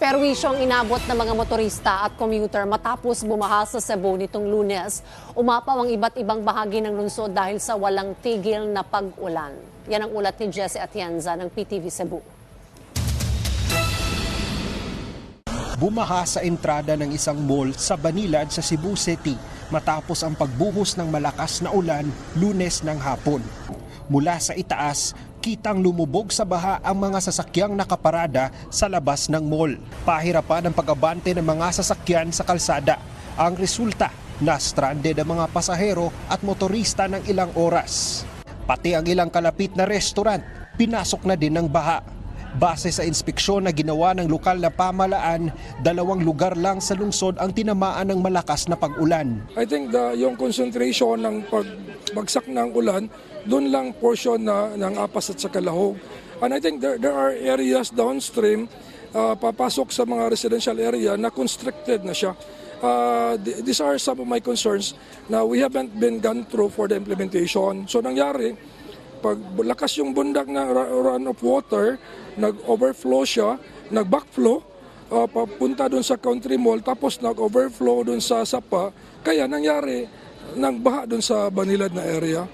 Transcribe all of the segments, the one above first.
Perwisyong inabot ng mga motorista at commuter matapos bumaha sa Cebu nitong lunes. Umapaw ang iba't ibang bahagi ng lungsod dahil sa walang tigil na pag-ulan. Yan ang ulat ni Jesse Atienza ng PTV Cebu. bumaha sa entrada ng isang mall sa Banilad sa Cebu City matapos ang pagbuhos ng malakas na ulan lunes ng hapon. Mula sa itaas, kitang lumubog sa baha ang mga sasakyang nakaparada sa labas ng mall. Pahirapan ang pag-abante ng mga sasakyan sa kalsada. Ang resulta, na-stranded ang mga pasahero at motorista ng ilang oras. Pati ang ilang kalapit na restaurant, pinasok na din ng baha. Base sa inspeksyon na ginawa ng lokal na pamalaan, dalawang lugar lang sa lungsod ang tinamaan ng malakas na pag-ulan. I think the, yung concentration ng pagbagsak ng ulan, doon lang portion na ng apas at sa kalahog. And I think there, there are areas downstream, uh, papasok sa mga residential area na constricted na siya. Uh, th- these are some of my concerns na we haven't been gone through for the implementation. So nangyari, pag lakas yung bundak na run of water, nag-overflow siya, nag-backflow, uh, papunta doon sa country mall, tapos nag-overflow doon sa Sapa. Kaya nangyari, nagbaha doon sa Banilad na area.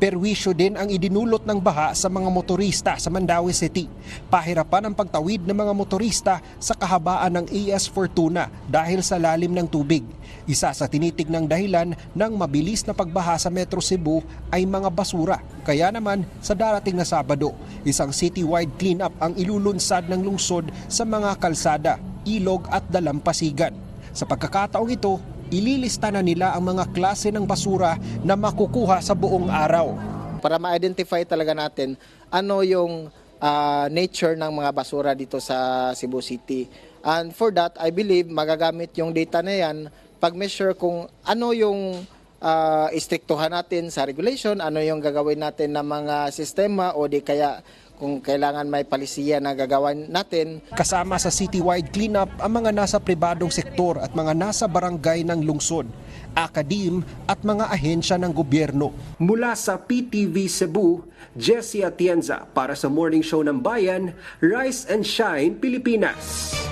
Perwisyo din ang idinulot ng baha sa mga motorista sa Mandawi City. Pahirapan ang pagtawid ng mga motorista sa kahabaan ng AS Fortuna dahil sa lalim ng tubig. Isa sa tinitignang dahilan ng mabilis na pagbaha sa Metro Cebu ay mga basura. Kaya naman sa darating na Sabado, isang citywide cleanup ang ilulunsad ng lungsod sa mga kalsada, ilog at dalampasigan. Sa pagkakataong ito, ililista na nila ang mga klase ng basura na makukuha sa buong araw. para ma-identify talaga natin ano yung ah, nature ng mga basura dito sa Cebu City. And for that, I believe magagamit yung data na yan pag-measure kung ano yung ah, istriktuhan natin sa regulation, ano yung gagawin natin ng mga sistema o di kaya kung kailangan may palisiya na gagawin natin Kasama sa citywide cleanup ang mga nasa pribadong sektor at mga nasa barangay ng lungsod, akadim at mga ahensya ng gobyerno. Mula sa PTV Cebu, Jesse Atienza para sa Morning Show ng Bayan, Rise and Shine, Pilipinas.